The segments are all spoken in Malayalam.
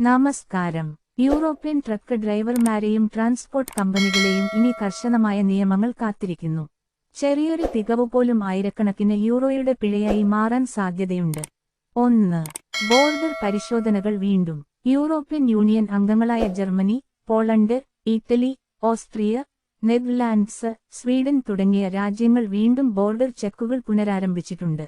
നമസ്കാരം. യൂറോപ്യൻ ട്രക്ക് ഡ്രൈവർമാരെയും ട്രാൻസ്പോർട്ട് കമ്പനികളെയും ഇനി കർശനമായ നിയമങ്ങൾ കാത്തിരിക്കുന്നു. ചെറിയൊരു തികവ് പോലും ആയിരക്കണക്കിന് യൂറോയുടെ പിഴയായി മാറാൻ സാധ്യതയുണ്ട്. ഒന്ന്. ബോർഡർ പരിശോധനകൾ വീണ്ടും. യൂറോപ്യൻ യൂണിയൻ അംഗങ്ങളായ Germany Poland Italy Austria Netherlands Sweden തുടങ്ങിയ രാജ്യങ്ങൾ വീണ്ടും ബോർഡർ ചെക്കുകൾ പുനരാരംഭിച്ചിട്ടുണ്ട്.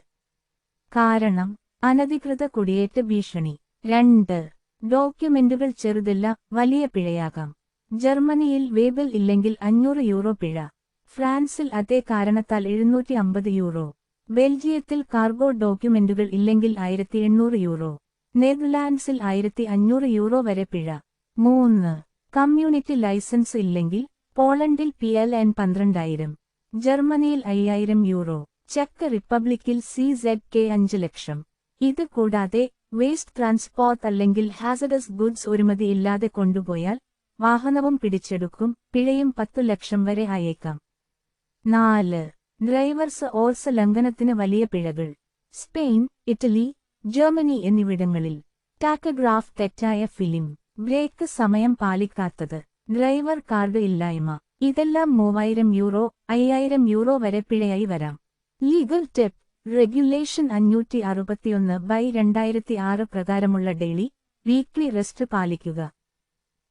കാരണം അനധികൃത കുടിയേറ്റ ഭീഷണി. രണ്ട്. ഡോക്യുമെന്റുകൾ ചെറുതല്ല വലിയ പിഴയാകാം. ജർമ്മനിയിൽ വേബൽ ഇല്ലെങ്കിൽ അഞ്ഞൂറ് യൂറോ പിഴ. ഫ്രാൻസിൽ അതേ കാരണത്താൽ എഴുന്നൂറ്റി അമ്പത് യൂറോ. ബെൽജിയത്തിൽ കാർഗോ ഡോക്യുമെന്റുകൾ ഇല്ലെങ്കിൽ ആയിരത്തി എണ്ണൂറ് യൂറോ. നെതർലാൻഡ്സിൽ ആയിരത്തി അഞ്ഞൂറ് യൂറോ വരെ പിഴ. മൂന്ന്. കമ്മ്യൂണിറ്റി ലൈസൻസ് ഇല്ലെങ്കിൽ പോളണ്ടിൽ പി എൽ എൻ പന്ത്രണ്ടായിരം. ജർമ്മനിയിൽ അയ്യായിരം യൂറോ. ചെക്ക് റിപ്പബ്ലിക്കിൽ സി സെഡ് കെ അഞ്ച് ലക്ഷം. ഇത് കൂടാതെ വേസ്റ്റ് ട്രാൻസ്പോർട്ട് അല്ലെങ്കിൽ ഹാസഡസ് ഗുഡ്സ് ഒരുമതി ഇല്ലാതെ കൊണ്ടുപോയാൽ വാഹനവും പിടിച്ചെടുക്കും പിഴയും പത്തു ലക്ഷം വരെ ആയേക്കാം. നാല്. ഡ്രൈവർസ് ഓർസ് ലംഘനത്തിന് വലിയ പിഴകൾ. സ്പെയിൻ ഇറ്റലി ജർമ്മനി എന്നിവിടങ്ങളിൽ ടാക്കഗ്രാഫ് തെറ്റായ ഫിലിം. ബ്രേക്ക് സമയം പാലിക്കാത്തത്. ഡ്രൈവർ കാർഡ് ഇല്ലായ്മ. ഇതെല്ലാം മൂവായിരം യൂറോ അയ്യായിരം യൂറോ വരെ പിഴയായി വരാം. Legal tip. റെഗുലേഷൻ അഞ്ഞൂറ്റി അറുപത്തിയൊന്ന് ബൈ രണ്ടായിരത്തി ആറ് പ്രകാരമുള്ള ഡെയിലി വീക്ക്ലി റെസ്റ്റ് പാലിക്കുക.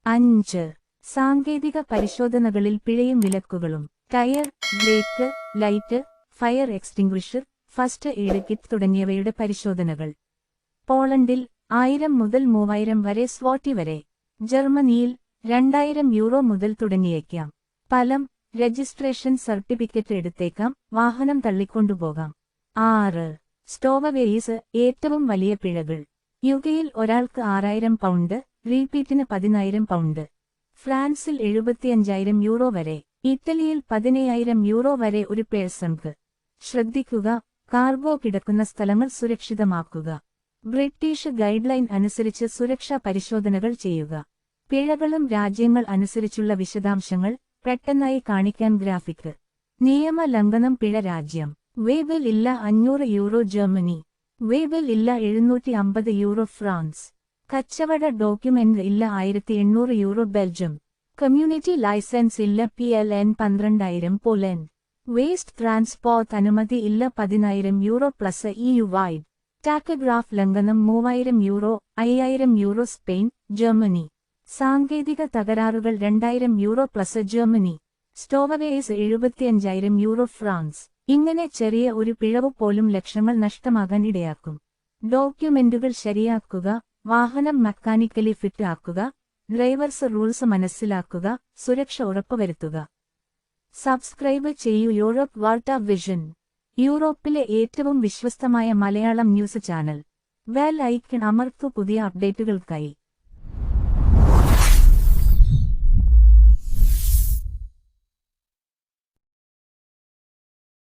അഞ്ച്. സാങ്കേതിക പരിശോധനകളിൽ പിഴയും വിലക്കുകളും. Tyre brake light fire extinguisher first aid kit തുടങ്ങിയവയുടെ പരിശോധനകൾ. പോളണ്ടിൽ ആയിരം മുതൽ മൂവായിരം വരെ സ്വാട്ടി വരെ. ജർമ്മനിയിൽ രണ്ടായിരം യൂറോ മുതൽ തുടങ്ങിയേക്കാം. ഫലം രജിസ്ട്രേഷൻ സർട്ടിഫിക്കറ്റ് എടുത്തേക്കാം വാഹനം തള്ളിക്കൊണ്ടുപോകാം. ആറ്. സ്റ്റോവവേയ്സ് ഏറ്റവും വലിയ പിഴകൾ. യുകയിൽ ഒരാൾക്ക് ആറായിരം പൗണ്ട് റീപീറ്റിന് പതിനായിരം പൗണ്ട്. ഫ്രാൻസിൽ എഴുപത്തിയഞ്ചായിരം യൂറോ വരെ ഇറ്റലിയിൽ പതിനയ്യായിരം യൂറോ വരെ ഒരു പേഴ്സൺക്ക്. ശ്രദ്ധിക്കുക കാർഗോ കിടക്കുന്ന സ്ഥലങ്ങൾ സുരക്ഷിതമാക്കുക. ബ്രിട്ടീഷ് ഗൈഡ്ലൈൻ അനുസരിച്ച് സുരക്ഷാ പരിശോധനകൾ ചെയ്യുക. പിഴകളും രാജ്യങ്ങൾ അനുസരിച്ചുള്ള വിശദാംശങ്ങൾ പെട്ടെന്നായി കാണിക്കാൻ ഗ്രാഫിക്. നിയമ ലംഘനം പിഴ രാജ്യം. വേബൽ ഇല്ല അഞ്ഞൂറ് യൂറോ ജർമ്മനി. വേബൽ ഇല്ല എഴുന്നൂറ്റി അമ്പത് യൂറോ ഫ്രാൻസ്. കച്ചവട ഡോക്യുമെന്റ് ഇല്ല ആയിരത്തി എണ്ണൂറ് യൂറോ ബെൽജിയം. കമ്മ്യൂണിറ്റി ലൈസൻസ് ഇല്ല പി എൽ എൻ പന്ത്രണ്ടായിരം പോലൻഡ്. വേസ്റ്റ് ട്രാൻസ്പോർട്ട് അനുമതി ഇല്ല പതിനായിരം euro plus E U wide tachograph ലംഘനം മൂവായിരം യൂറോ അയ്യായിരം യൂറോ സ്പെയിൻ ജർമ്മനി. സാങ്കേതിക തകരാറുകൾ രണ്ടായിരം യൂറോ പ്ലസ് ജർമ്മനി. സ്റ്റോവവേസ് എഴുപത്തിയഞ്ചായിരം യൂറോ ഫ്രാൻസ്. ഇങ്ങനെ ചെറിയ ഒരു പിഴവ് പോലും ലക്ഷങ്ങൾ നഷ്ടമാകാൻ ഇടയാക്കും. ഡോക്യുമെന്റുകൾ ശരിയാക്കുക വാഹനം മെക്കാനിക്കലി ഫിറ്റ് ആക്കുക ഡ്രൈവർസ് റൂൾസ് മനസ്സിലാക്കുക സുരക്ഷ ഉറപ്പുവരുത്തുക. സബ്സ്ക്രൈബ് ചെയ്യൂ യൂറോപ്പ് വാർത്ത വിഷൻ യൂറോപ്പിലെ ഏറ്റവും വിശ്വസ്തമായ Malayalam news channel. Bell icon അമർത്തു പുതിയ അപ്ഡേറ്റുകൾക്കായി.